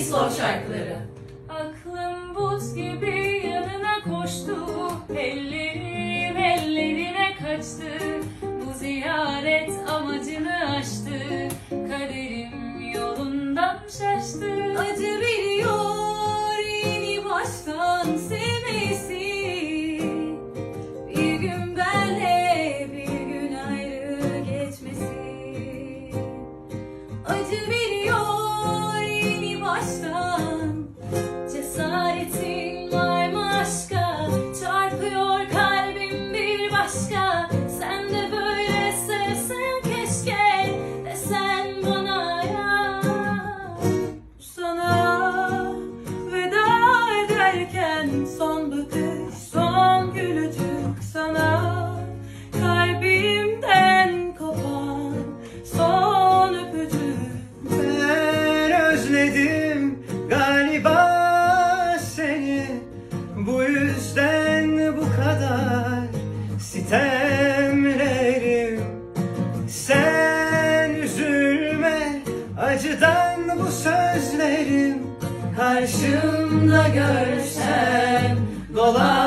slow şarkıları. Aklım buz gibi yanına koştu. Ellerim ellerine kaçtı. Bu ziyaret amacını aştı. Kaderim yolundan şaştı. Acı biliyor yeni baştan sevmesi. Bir gün benle bir gün ayrı geçmesi. Acı veriyor başka. Sen de böyle sevsen keşke Desen bana ya. Sana veda ederken Son bakış sitemlerim Sen üzülme acıdan bu sözlerim Karşımda görsem dolar